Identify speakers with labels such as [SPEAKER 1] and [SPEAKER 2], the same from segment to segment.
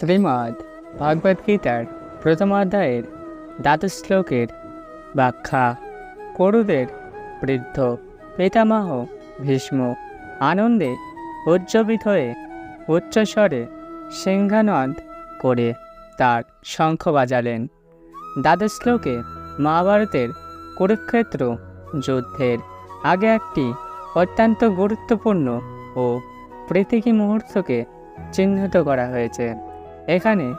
[SPEAKER 1] শ্রীমদ্ ভগবদ্গীতার প্রথম অধ্যায়ের দ্বাদশ শ্লোকের ব্যাখ্যা। করুদের বৃদ্ধ পিতামহ ভীষ্ম আনন্দে উজ্জীবিত হয়ে উচ্চস্বরে সিংহানন্দ করে তার শঙ্খ বাজালেন। দ্বাদশ শ্লোকে মহাভারতের কুরুক্ষেত্র যুদ্ধের আগে একটি অত্যন্ত গুরুত্বপূর্ণ ও প্রীতিকী মুহূর্তকে চিহ্নিত করা হয়েছে। এখানে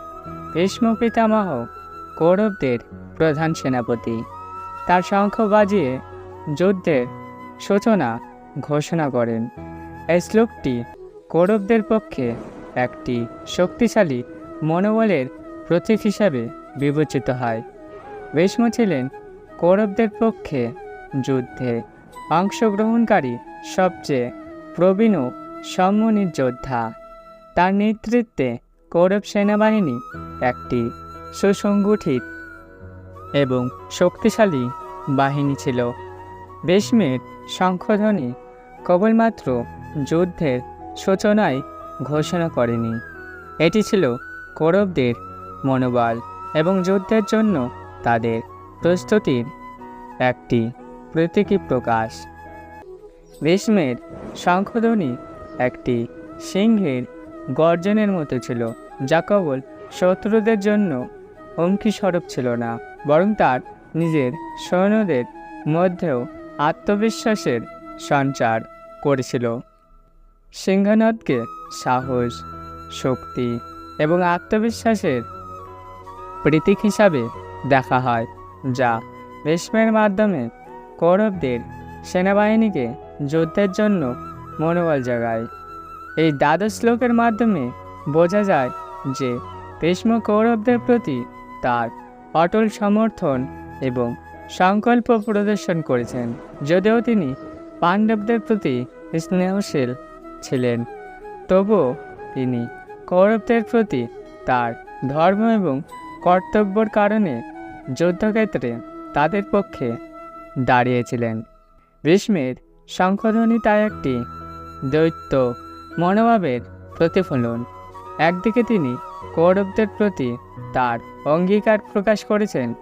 [SPEAKER 1] ভীষ্ম পিতামহ কৌরবদের প্রধান সেনাপতি। তার শঙ্খ বাজিয়ে যুদ্ধের সূচনা ঘোষণা করেন। এই শ্লোকটি কৌরবদের পক্ষে একটি শক্তিশালী মনোবলের প্রতীক হিসাবে বিবেচিত হয়। ভীষ্ম ছিলেন কৌরবদের পক্ষে যুদ্ধে অংশগ্রহণকারী সবচেয়ে প্রবীণ ও সম্মানিত যোদ্ধা। তার নেতৃত্বে কৌরব সেনাবাহিনী একটি সুসংগঠিত এবং শক্তিশালী বাহিনী ছিল। ভীষ্মের শঙ্খধ্বনি কেবলমাত্র যুদ্ধের সূচনায় ঘোষণা করেনি। এটি ছিল কৌরবদের মনোবল এবং যুদ্ধের জন্য তাদের প্রস্তুতির একটি প্রতীকী প্রকাশ। ভীষ্মের শঙ্খধ্বনি একটি সিংহের গর্জনের মতো ছিল, যা কেবল শত্রুদের জন্য হুমকি স্বরূপ ছিল না, বরং তার নিজের সৈন্যদের মধ্যেও আত্মবিশ্বাসের সঞ্চার করেছিল। সিংহনাথকে সাহস, শক্তি এবং আত্মবিশ্বাসের প্রতীক হিসাবে দেখা হয়, যা ভীষ্মের মাধ্যমে কৌরবদের সেনাবাহিনীকে যুদ্ধের জন্য মনোবল জাগায়। এই দ্বাদশ শ্লোকের মাধ্যমে বোঝা যায় যে ভীষ্ম কৌরবদের প্রতি তার অটল সমর্থন এবং সংকল্প প্রদর্শন করেছেন। যদিও তিনি পাণ্ডবদের প্রতি স্নেহশীল ছিলেন, তবুও তিনি কৌরবদের প্রতি তার ধর্ম এবং কর্তব্যর কারণে যুদ্ধক্ষেত্রে তাদের পক্ষে দাঁড়িয়েছিলেন। ভীষ্মের শঙ্খধ্বনি তাই একটি দৈত্য মনোভাবের প্রতিফলন। একদিকে তিনি কৌরবদের প্রতি তার অঙ্গীকার প্রকাশ করেছেন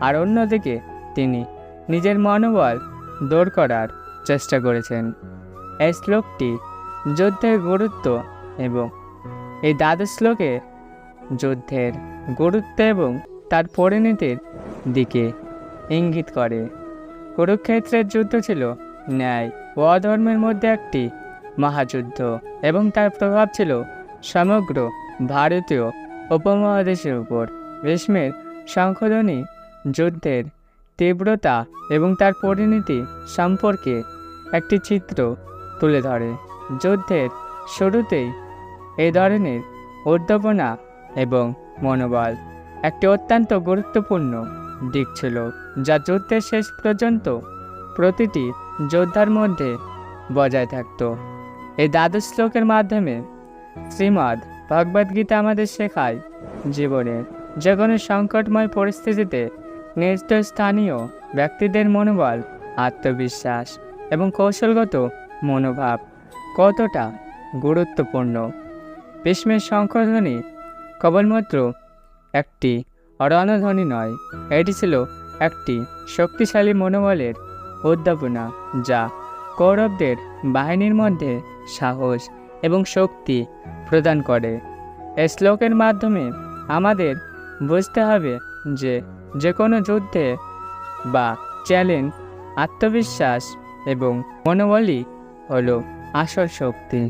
[SPEAKER 1] আর অন্যদিকে তিনি নিজের মনোবল দৌড় করার চেষ্টা করেছেন। এই শ্লোকটি যুদ্ধের গুরুত্ব এবং এই দ্বাদশ শ্লোকে যুদ্ধের গুরুত্ব এবং তার পরিণতির দিকে ইঙ্গিত করে। কুরুক্ষেত্রের যুদ্ধ ছিল ন্যায় ও অধর্মের মধ্যে একটি মহাযুদ্ধ এবং তার প্রভাব ছিল সমগ্র ভারতীয় উপমহাদেশের উপর। ভীষ্মের সংশোধনী, যুদ্ধের তীব্রতা এবং তার পরিণতি সম্পর্কে একটি চিত্র তুলে ধরে। যুদ্ধের শুরুতেই এই ধরনের উদ্দীপনা এবং মনোবল একটি অত্যন্ত গুরুত্বপূর্ণ দিক ছিল, যা যুদ্ধের শেষ পর্যন্ত প্রতিটি যোদ্ধার মধ্যে বজায় থাকত। এই দ্বাদশ শ্লোকের মাধ্যমে শ্রীমদ্ ভগবদ্গীতা আমাদের শেখায় জীবনের যে কোনো সংকটময় পরিস্থিতিতে নির্দিষ্ট স্থানীয় ব্যক্তিদের মনোবল, আত্মবিশ্বাস এবং কৌশলগত মনোভাব কতটা গুরুত্বপূর্ণ? ভীষ্মের শঙ্খধ্বনি কেবলমাত্র একটি রণধ্বনি নয়, এটি ছিল একটি শক্তিশালী মনোবলের উদ্যাপনা যা কৌরবদের বাহিনীর মধ্যে সাহস এবং শক্তি প্রদান করে। শ্লোকের মাধ্যমে আমাদের বুঝতে হবে যে যে কোনো যুদ্ধে বা চ্যালেঞ্জ, আত্মবিশ্বাস এবং মনোবলই হলো আসল শক্তি।